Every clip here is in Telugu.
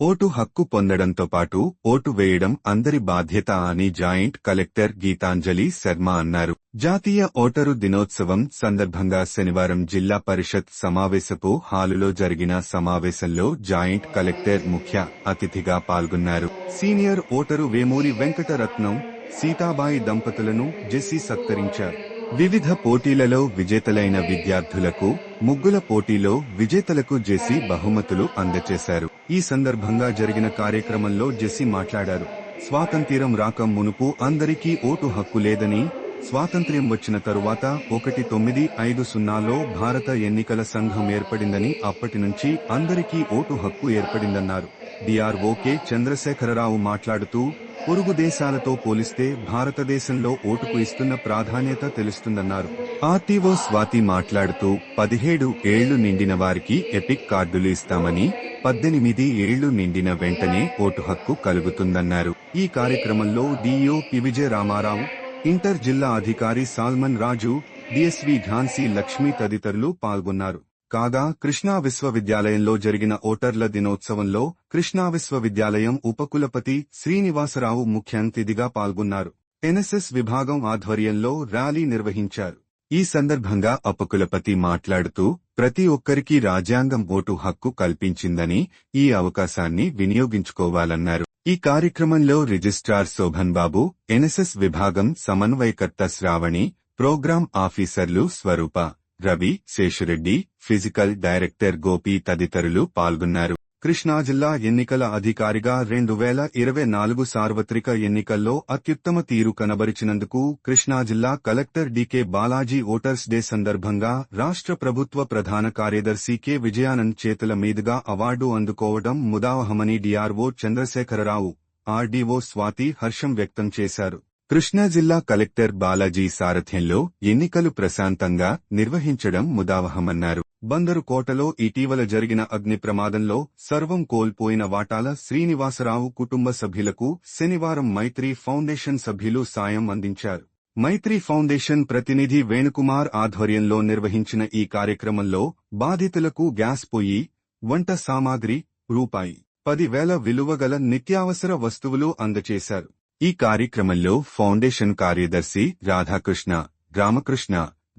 ఓటు హక్కు పొందడంతో పాటు ఓటు వేయడం అందరి బాధ్యత అని జాయింట్ కలెక్టర్ గీతాంజలి శర్మ అన్నారు. జాతీయ ఓటరు దినోత్సవం సందర్భంగా శనివారం జిల్లా పరిషత్ సమావేశపు హాలులో జరిగిన సమావేశంలో జాయింట్ కలెక్టర్ ముఖ్య అతిథిగా పాల్గొన్నారు. సీనియర్ ఓటరు వేమూరి వెంకటరత్నం సీతాబాయి దంపతులను జెస్సీ సత్కరించారు. వివిధ పోటీలలో విజేతలైన విద్యార్థులకు ముగ్గుల పోటీలో విజేతలకు జెసి బహుమతులు అందజేశారు ఈ సందర్భంగా జరిగిన కార్యక్రమంలో జెసి మాట్లాడారు. స్వాతంత్ర్యం రాక మునుపు అందరికీ ఓటు హక్కు లేదని స్వాతంత్ర్యం వచ్చిన తరువాత ఒకటి తొమ్మిది ఐదు సున్నాలో భారత ఎన్నికల సంఘం ఏర్పడిందని అప్పటి నుంచి అందరికీ ఓటు హక్కు ఏర్పడిందన్నారు. డిఆర్ఓకే చంద్రశేఖరరావు మాట్లాడుతూ పొరుగు దేశాలతో పోలిస్తే భారతదేశంలో ఓటుకు ఇస్తున్న ప్రాధాన్యత తెలుస్తుందన్నారు. ఆర్టీఓ స్వాతి మాట్లాడుతూ పదిహేడు ఏళ్ళు నిండిన వారికి ఎపిక్ కార్డులు ఇస్తామని పద్దెనిమిది ఏళ్ళు నిండిన వెంటనే ఓటు హక్కు కలుగుతుందన్నారు. ఈ కార్యక్రమంలో డిఓ పివిజయ రామారావు ఇంటర్ జిల్లా అధికారి సాల్మన్ రాజు డిఎస్వి ఝాన్సీ లక్ష్మి తదితరులు పాల్గొన్నారు. కాగా కృష్ణా విశ్వవిద్యాలయంలో జరిగిన ఓటర్ల దినోత్సవంలో కృష్ణా విశ్వవిద్యాలయం ఉపకులపతి శ్రీనివాసరావు ముఖ్య అతిథిగా పాల్గొన్నారు. ఎన్ఎస్ఎస్ విభాగం ఆధ్వర్యంలో ర్యాలీ నిర్వహించారు. ఈ సందర్భంగా ఉపకులపతి మాట్లాడుతూ ప్రతి ఒక్కరికి రాజ్యాంగం ఓటు హక్కు కల్పించిందని ఈ అవకాశాన్ని వినియోగించుకోవాలన్నారు. ఈ కార్యక్రమంలో రిజిస్ట్రార్ శోభన్ బాబు ఎన్ఎస్ఎస్ విభాగం సమన్వయకర్త శ్రావణి ప్రోగ్రాం ఆఫీసర్లు స్వరూప రవి శేషురెడ్డి ఫిజికల్ డైరెక్టర్ గోపి తదితరులు పాల్గొన్నారు. కృష్ణా జిల్లా ఎన్నికల అధికారిగా రెండు వేల ఇరవై నాలుగు సార్వత్రిక ఎన్నికల్లో అత్యుత్తమ తీరు కనబరిచినందుకు కృష్ణా జిల్లా collector DK Balaji voters day సందర్భంగా రాష్ట్ర ప్రభుత్వ ప్రధాన కార్యదర్శి కె. విజయానంద్ చేతుల మీదుగా అవార్డు అందుకోవడం ముదావహమని డిఆర్ఓ చంద్రశేఖరరావు ఆర్డీఓ స్వాతి హర్షం వ్యక్తం చేశారు. కృష్ణా జిల్లా కలెక్టర్ బాలాజీ సారథ్యంలో ఎన్నికలు ప్రశాంతంగా నిర్వహించడం ముదావహమన్నారు. బందరు కోటలో ఇటీవల జరిగిన అగ్ని ప్రమాదంలో సర్వం కోల్పోయిన వాటాల శ్రీనివాసరావు కుటుంబ సభ్యులకు శనివారం మైత్రి ఫౌండేషన్ సభ్యులు సాయం అందించారు. మైత్రి ఫౌండేషన్ ప్రతినిధి వేణుకుమార్ ఆధ్వర్యంలో నిర్వహించిన ఈ కార్యక్రమంలో బాధితులకు గ్యాస్ పొయ్యి వంట సామాగ్రి రూపాయి పదివేల విలువగల నిత్యావసర వస్తువులు అందజేశారు. ఈ కార్యక్రమంలో ఫౌండేషన్ కార్యదర్శి రాధాకృష్ణ రామకృష్ణ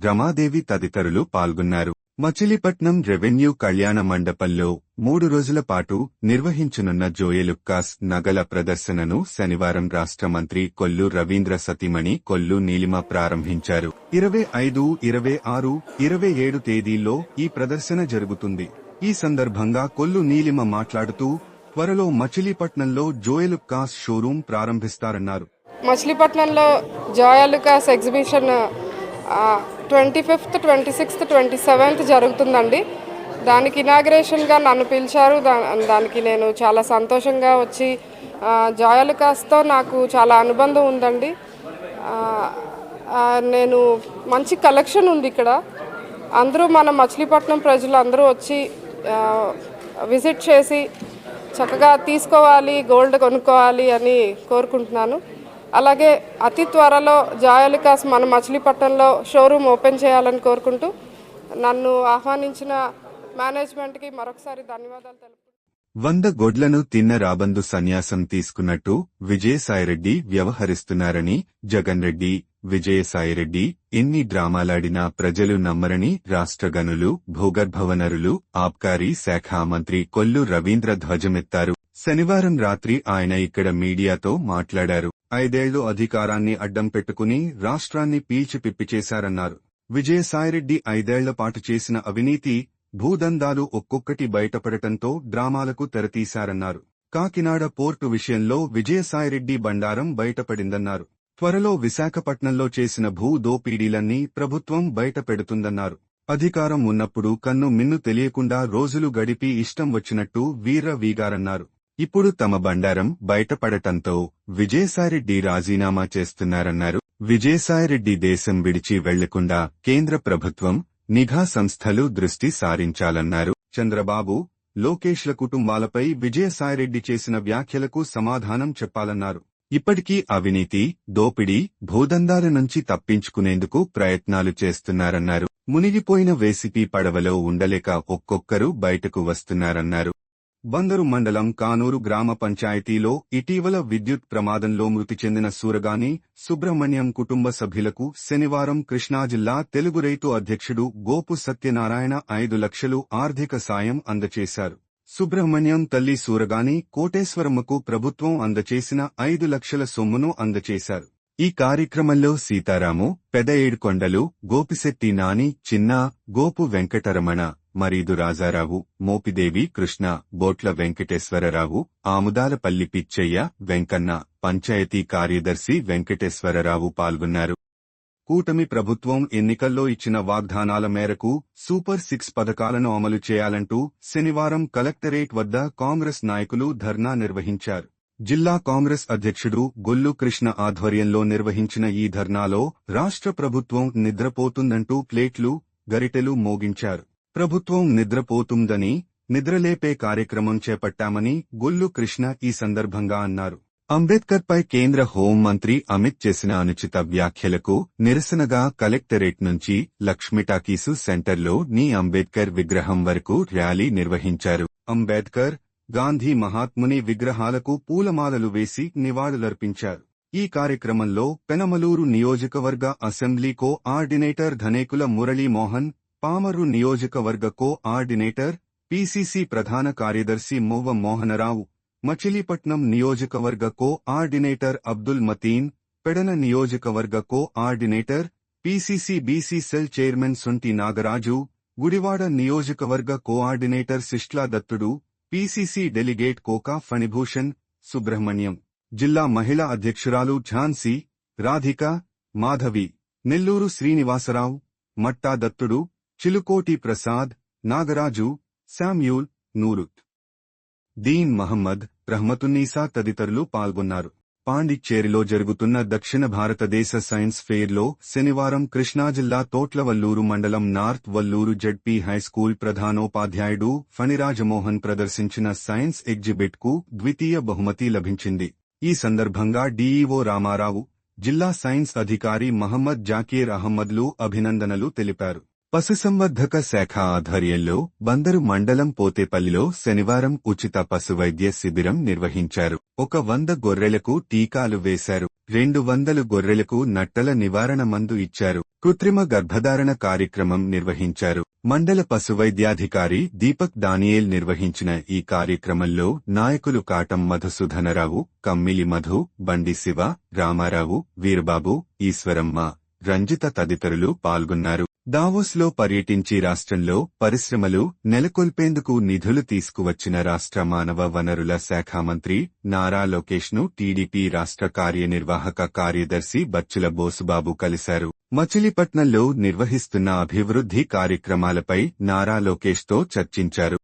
రమాదేవి తదితరులు పాల్గొన్నారు. మచిలీపట్నం రెవెన్యూ కళ్యాణ మండపంలో మూడు రోజుల పాటు నిర్వహించనున్న జోయలుక్కాస్ నగల ప్రదర్శనను శనివారం రాష్ట్ర మంత్రి కొల్లు రవీంద్ర సతీమణి కొల్లు నీలిమ ప్రారంభించారు. ఇరవై ఐదు ఇరవై ఆరు ఇరవై ఏడు తేదీల్లో ఈ ప్రదర్శన జరుగుతుంది. ఈ సందర్భంగా కొల్లు నీలిమ మాట్లాడుతూ త్వరలో మచిలీపట్నంలో జోయలుక్కాస్ షోరూం ప్రారంభిస్తారన్నారు. మచిలీపట్నంలో Joyalukkas exhibition twenty fifth twenty sixth twenty seventh జరుగుతుందండి. దానికి ఇనాగ్రేషన్గా నన్ను పిలిచారు. దా- దానికి నేను చాలా సంతోషంగా వచ్చి ఆ, నాకు చాలా అనుబంధం ఉందండి. నేను మంచి కలెక్షన్ ఉంది ఇక్కడ. అందరూ మన మచిలీపట్నం ప్రజలు అందరూ వచ్చి విజిట్ చేసి చక్కగా తీసుకోవాలి గోల్డ్ కొనుక్కోవాలి అని కోరుకుంటున్నాను. అలాగే అతి త్వరలో జాయలికాస్ మన మచిలీపట్నంలో షోరూమ్ ఓపెన్ చేయాలని కోరుకుంటూ నన్ను ఆహ్వానించిన మేనేజ్మెంట్కి మరొకసారి ధన్యవాదాలు తెలుపు వంద గొడ్లను తిన్న రాబందు సన్యాసం తీసుకున్నట్టు విజయసాయిరెడ్డి వ్యవహరిస్తున్నారని జగన్ రెడ్డి విజయసాయిరెడ్డి ఎన్ని డ్రామాలాడినా ప్రజలు నమ్మరని రాష్ట్ర గనులు భూగర్భవనరులు ఆబ్కారీ శాఖ మంత్రి కొల్లు రవీంద్ర ధ్వజమెత్తారు. శనివారం రాత్రి ఆయన ఇక్కడ మీడియాతో మాట్లాడారు. ఐదేళ్ళు అధికారాన్ని అడ్డం పెట్టుకుని రాష్ట్రాన్ని పీల్చిపిప్పిచేశారన్నారు విజయసాయిరెడ్డి ఐదేళ్ళ పాటు చేసిన అవినీతి భూదందాలు ఒక్కొక్కటి బయటపడటంతో డ్రామాలకు తెరతీశారన్నారు. కాకినాడ పోర్టు విషయంలో విజయసాయిరెడ్డి బండారం బయటపడిందన్నారు. త్వరలో విశాఖపట్నంలో చేసిన భూ దోపిడీలన్నీ ప్రభుత్వం బయటపెడుతుందన్నారు అధికారం ఉన్నప్పుడు కన్ను మిన్ను తెలియకుండా రోజులు గడిపి ఇష్టం వచ్చినట్టు వీర్ర వీగారన్నారు. ఇప్పుడు తమ బండారం బయటపడటంతో విజయసాయిరెడ్డి రాజీనామా చేస్తున్నారన్నారు. విజయసాయిరెడ్డి దేశం విడిచి వెళ్ళకుండా కేంద్ర ప్రభుత్వం నిఘా సంస్థలు దృష్టి సారించాలన్నారు. చంద్రబాబు లోకేష్ల కుటుంబాలపై విజయసాయిరెడ్డి చేసిన వ్యాఖ్యలకు సమాధానం చెప్పాలన్నారు. ఇప్పటికీ అవినీతి దోపిడీ భూదందాల నుంచి తప్పించుకునేందుకు ప్రయత్నాలు చేస్తున్నారన్నారు. మునిగిపోయిన వేసిపి పడవలో ఉండలేక ఒక్కొక్కరు బయటకు వస్తున్నారన్నారు. బందరు మండలం కానూరు గ్రామ పంచాయతీలో ఇటీవల విద్యుత్ ప్రమాదంలో మృతి చెందిన సూరగాని సుబ్రహ్మణ్యం కుటుంబ సభ్యులకు శనివారం కృష్ణా జిల్లా తెలుగు రైతు అధ్యక్షుడు గోపు సత్యనారాయణ ఐదు లక్షలు ఆర్థిక సాయం అందచేశారు. సుబ్రహ్మణ్యం తల్లి సూరగాని కోటేశ్వరమ్మకు ప్రభుత్వం అందచేసిన ఐదు లక్షల సొమ్మును అందచేశారు. ఈ కార్యక్రమంలో సీతారాము పెద ఏడుకొండలు గోపిశెట్టి నాని చిన్న గోపు వెంకటరమణ మరీదు రాజారావు మోపిదేవి కృష్ణ బోట్ల వెంకటేశ్వరరావు ఆముదాలపల్లి పిచ్చయ్య వెంకన్న పంచాయతీ కార్యదర్శి వెంకటేశ్వరరావు పాల్గొన్నారు. కూటమి ప్రభుత్వం ఎన్నికల్లో ఇచ్చిన వాగ్దానాల మేరకు సూపర్ సిక్స్ పథకాలను అమలు చేయాలంటూ శనివారం కలెక్టరేట్ వద్ద కాంగ్రెస్ నాయకులు ధర్నా నిర్వహించారు. జిల్లా కాంగ్రెస్ అధ్యక్షుడు గొల్లు కృష్ణ ఆధ్వర్యంలో నిర్వహించిన ఈ ధర్నాలో రాష్ట్ర ప్రభుత్వం నిద్రపోతుందంటూ ప్లేట్లు గరిటెలు మోగించారు. ప్రభుత్వం నిద్రపోతుందని నిద్రలేపే కార్యక్రమం చేపట్టామని గొల్లు కృష్ణ ఈ సందర్భంగా అన్నారు. అంబేద్కర్పై కేంద్ర హోంమంత్రి అమిత్ చేసిన అనుచిత వ్యాఖ్యలకు నిరసనగా కలెక్టరేట్ నుంచి లక్ష్మిటాకీసు సెంటర్లో నీ అంబేద్కర్ విగ్రహం వరకు ర్యాలీ నిర్వహించారు. అంబేద్కర్ గాంధీ మహాత్ముని విగ్రహాలకు పూలమాలలు వేసి నివాళులర్పించారు. ఈ కార్యక్రమంలో పెనమలూరు నియోజకవర్గ assembly coordinator Dhanekula Muralimohan Pamarru నియోజకవర్గ కో ఆర్డినేటర్ పీసీసీ ప్రధాన కార్యదర్శి మోవ మోహనరావు మచిలీపట్నం నియోజకవర్గ కో ఆర్డినేటర్ అబ్దుల్ మతీన్ పెడన నియోజకవర్గ coordinator cell chairman Sonti Nagaraju Gudivada నియోజకవర్గ coordinator Sishla Dattudu PCC delegate Koka Phanibhushan Subrahmanyam. జిల్లా మహిళా అధ్యక్షురాలు ఝాన్సీ రాధిక మాధవి. Nellore Srinivasarao Matta Dattudu Chilukoti Prasad Nagaraju Samuel దీన్ మహమ్మద్ రహమతున్నీసా తదితరులు పాల్గొన్నారు. పాండిచ్చేరిలో జరుగుతున్న దక్షిణ భారతదేశ సైన్స్ ఫెయిర్లో శనివారం కృష్ణా జిల్లా తోట్లవల్లూరు మండలం north Valluru ZP high school ప్రధానోపాధ్యాయుడు ఫణిరాజమోహన్ ప్రదర్శించిన సైన్స్ ఎగ్జిబిట్కు ద్వితీయ బహుమతి లభించింది. ఈ సందర్భంగా డీఈఓ రామారావు జిల్లా సైన్స్ అధికారి మహమ్మద్ జాకీర్ అహ్మద్లు అభినందనలు తెలిపారు. పశుసంవర్ధక శాఖ ఆధ్వర్యంలో బందరు మండలం పోతేపల్లిలో శనివారం ఉచిత పశువైద్య శిబిరం నిర్వహించారు. ఒక వంద గొర్రెలకు టీకాలు వేశారు. రెండు వందలు గొర్రెలకు నట్టల నివారణ మందు ఇచ్చారు. కృత్రిమ గర్భధారణ కార్యక్రమం నిర్వహించారు. మండల పశువైద్యాధికారి దీపక్ దానియేల్ నిర్వహించిన ఈ కార్యక్రమంలో నాయకులు కాటం మధుసుధనరావు కమ్మిలి మధు బండి శివ రామారావు వీరబాబు ఈశ్వరమ్మ రంజిత తదితరులు పాల్గొన్నారు. దావోస్లో పర్యటించి రాష్ట్రంలో పరిశ్రమలు నెలకొల్పేందుకు నిధులు తీసుకువచ్చిన రాష్ట్ర మానవ వనరుల శాఖ మంత్రి నారా లోకేష్ను టీడీపీ రాష్ట్ర కార్యనిర్వాహక కార్యదర్శి బచ్చుల బోసుబాబు కలిశారు. మచిలీపట్నంలో నిర్వహిస్తున్న అభివృద్ధి కార్యక్రమాలపై నారా లోకేష్తో చర్చించారు.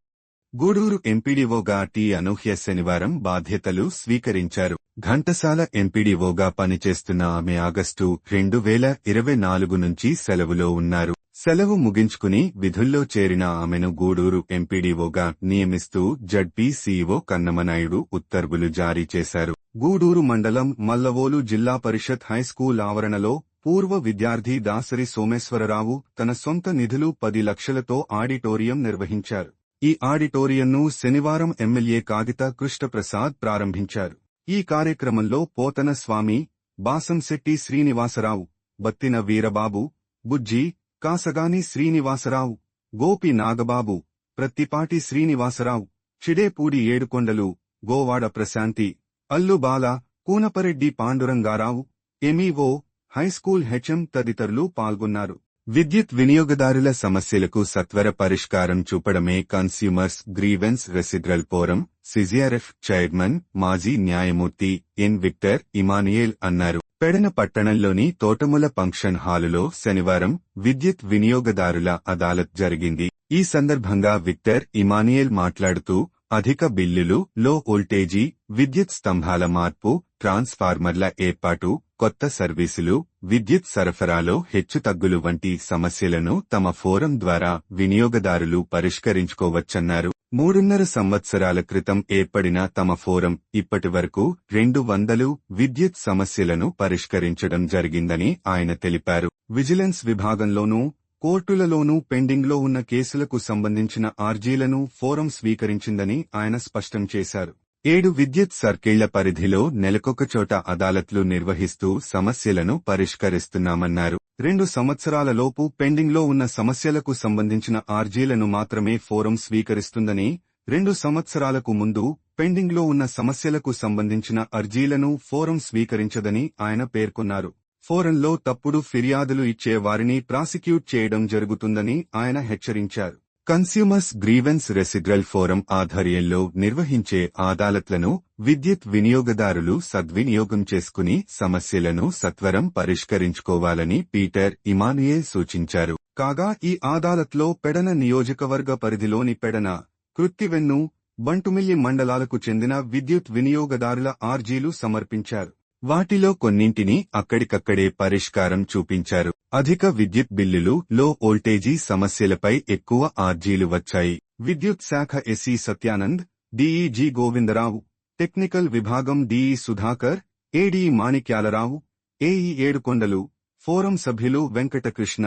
గూడూరు ఎంపీడీఓగా టి అనూహ్య శనివారం బాధ్యతలు స్వీకరించారు. ఘంటసాల ఎంపీడీఓగా పనిచేస్తున్న ఆమె ఆగస్టు రెండు వేల ఇరవై నాలుగు నుంచి సెలవులో ఉన్నారు. సెలవు ముగించుకుని విధుల్లో చేరిన ఆమెను గూడూరు ఎంపీడీఓగా నియమిస్తూ జడ్పీ సీఈఓ కన్నమనాయుడు ఉత్తర్వులు జారీ చేశారు. గూడూరు మండలం మల్లవోలు జిల్లా పరిషత్ హైస్కూల్ ఆవరణలో పూర్వ విద్యార్థి దాసరి సోమేశ్వరరావు తన సొంత నిధులు పది లక్షలతో ఆడిటోరియం నిర్వహించారు. ఈ ఆడిటోరియంను శనివారం ఎమ్మెల్యే కాగిత కృష్ణప్రసాద్ ప్రారంభించారు. ఈ కార్యక్రమంలో Pothana Swamy Basamsetti Srinivasarao Battina Veerababu Bujji Kasagani Srinivasarao Gopi Nagababu Prattipati Srinivasarao Chidepudi Yedukondalu Govada Prashanthi Allubala Koonapareddy Pandurangarao MEO high school HM తదితరులు పాల్గొన్నారు. విద్యుత్ వినియోగదారుల సమస్యలకు సత్వర పరిష్కారం చూపడమే కన్స్యూమర్స్ గ్రీవెన్స్ రెసిడ్రల్ పోరం సిజిఆర్ఎఫ్ చైర్మన్ మాజీ న్యాయమూర్తి ఎన్ విక్టర్ ఇమానియేల్ అన్నారు. పెడన పట్టణంలోని తోటముల ఫంక్షన్ హాలులో శనివారం విద్యుత్ వినియోగదారుల అదాలత్ జరిగింది. ఈ సందర్భంగా విక్టర్ ఇమానియల్ మాట్లాడుతూ అధిక బిల్లులు లో వోల్టేజీ విద్యుత్ స్తంభాల మార్పు ట్రాన్స్ఫార్మర్ల ఏర్పాటు కొత్త సర్వీసులు విద్యుత్ సరఫరాలో హెచ్చుతగ్గులు వంటి సమస్యలను తమ ఫోరం ద్వారా వినియోగదారులు పరిష్కరించుకోవచ్చన్నారు. మూడున్నర సంవత్సరాల క్రితం ఏర్పడిన తమ ఫోరం ఇప్పటి వరకు రెండు వందలు విద్యుత్ సమస్యలను పరిష్కరించడం జరిగిందని ఆయన తెలిపారు. విజిలెన్స్ విభాగంలోనూ కోర్టులలోనూ పెండింగ్లో ఉన్న కేసులకు సంబంధించిన ఆర్జీలను ఫోరం స్వీకరించిందని ఆయన స్పష్టం చేశారు. ఏడు విద్యుత్ సర్కిళ్ళ పరిధిలో నెలకొక చోట అదాలత్లు నిర్వహిస్తూ సమస్యలను పరిష్కరిస్తున్నామన్నారు. రెండు సంవత్సరాలలోపు పెండింగ్లో ఉన్న సమస్యలకు సంబంధించిన ఆర్జీలను మాత్రమే ఫోరం స్వీకరిస్తుందని రెండు సంవత్సరాలకు ముందు పెండింగ్లో ఉన్న సమస్యలకు సంబంధించిన అర్జీలను ఫోరం స్వీకరించదని ఆయన పేర్కొన్నారు. ఫోరంలో తప్పుడు ఫిర్యాదులు ఇచ్చే వారిని ప్రాసిక్యూట్ చేయడం జరుగుతుందని ఆయన హెచ్చరించారు. కన్స్యూమర్స్ గ్రీవెన్స్ రెసిడ్రల్ ఫోరం ఆధ్వర్యంలో నిర్వహించే అదాలత్లను విద్యుత్ వినియోగదారులు సద్వినియోగం చేసుకుని సమస్యలను సత్వరం పరిష్కరించుకోవాలని పీటర్ ఇమానుయేల్ సూచించారు. కాగా ఈ అదాలత్లో పెడన నియోజకవర్గ పరిధిలోని పెడన కృత్తివెన్ను బంటుమిల్లి మండలాలకు చెందిన విద్యుత్ వినియోగదారుల ఆర్జీలు సమర్పించారు. వాటిలో కొన్నింటిని అక్కడికక్కడే పరిష్కారం చూపించారు. అధిక విద్యుత్ బిల్లులు లో వోల్టేజీ సమస్యలపై ఎక్కువ ఆర్జీలు వచ్చాయి. విద్యుత్ శాఖ SC Satyanand DEG Govindarao technical విభాగం DE Sudhakar AD Manikyalarao AE Yedukondalu forum సభ్యులు వెంకటకృష్ణ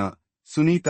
సునీత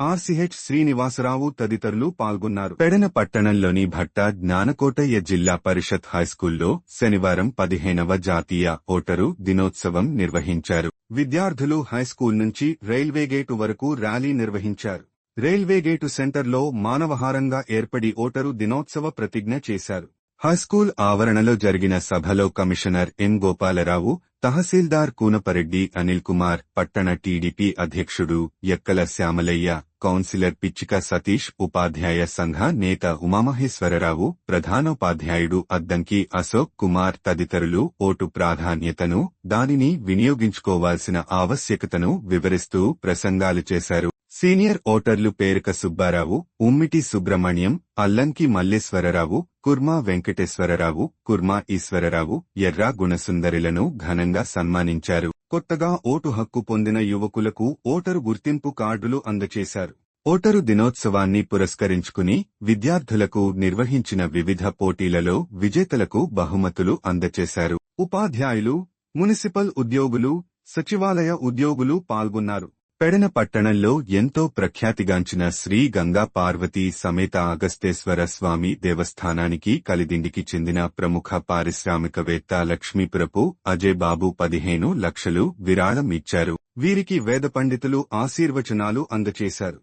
ఆర్సిహెచ్ శ్రీనివాసరావు తదితరులు పాల్గొన్నారు. పెడన పట్టణంలోని భట్ట జ్ఞానకోటయ్య జిల్లా పరిషత్ హైస్కూల్లో శనివారం పదిహేనవ జాతీయ ఓటరు దినోత్సవం నిర్వహించారు. విద్యార్థులు హైస్కూల్ నుంచి రైల్వే గేటు వరకు ర్యాలీ నిర్వహించారు. రైల్వే గేటు సెంటర్లో మానవహారంగా ఏర్పడి ఓటరు దినోత్సవ ప్రతిజ్ఞ చేశారు. హైస్కూల్ ఆవరణలో జరిగిన సభలో కమిషనర్ ఎన్ గోపాలరావు తహసీల్దార్ కూనపరెడ్డి అనిల్ కుమార్ పట్టణ టీడీపీ అధ్యక్షుడు ఎక్కల శ్యామలయ్య కౌన్సిలర్ పిచ్చిక సతీష్ ఉపాధ్యాయ సంఘ నేత ఉమామహేశ్వరరావు ప్రధానోపాధ్యాయుడు అద్దంకి అశోక్ కుమార్ తదితరులు ఓటు ప్రాధాన్యతను దానిని వినియోగించుకోవాల్సిన ఆవశ్యకతను వివరిస్తూ ప్రసంగాలు చేశారు. సీనియర్ ఓటర్లు పేరుక సుబ్బారావు ఉమ్మిటి సుబ్రహ్మణ్యం అల్లంకి మల్లేశ్వరరావు కుర్మా వెంకటేశ్వరరావు కుర్మా ఈశ్వరరావు ఎర్రా గుణసుందరిలను ఘనంగా సన్మానించారు. కొత్తగా ఓటు హక్కు పొందిన యువకులకు ఓటరు గుర్తింపు కార్డులు అందజేశారు ఓటరు దినోత్సవాన్ని పురస్కరించుకుని విద్యార్థులకు నిర్వహించిన వివిధ పోటీలలో విజేతలకు బహుమతులు అందజేశారు ఉపాధ్యాయులు మున్సిపల్ ఉద్యోగులు సచివాలయ ఉద్యోగులు పాల్గొన్నారు. పెడన పట్టణంలో ఎంతో ప్రఖ్యాతిగాంచిన శ్రీ గంగా పార్వతీ సమేత అగస్తేశ్వర స్వామి దేవస్థానానికి కలిదిండికి చెందిన ప్రముఖ పారిశ్రామికవేత్త లక్ష్మీపురపు అజయ్ బాబు పదిహేను లక్షలు విరాళం ఇచ్చారు. వీరికి వేద పండితులు ఆశీర్వచనాలు అందచేశారు.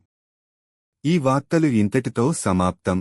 ఈ వార్తలు ఇంతటితో సమాప్తం.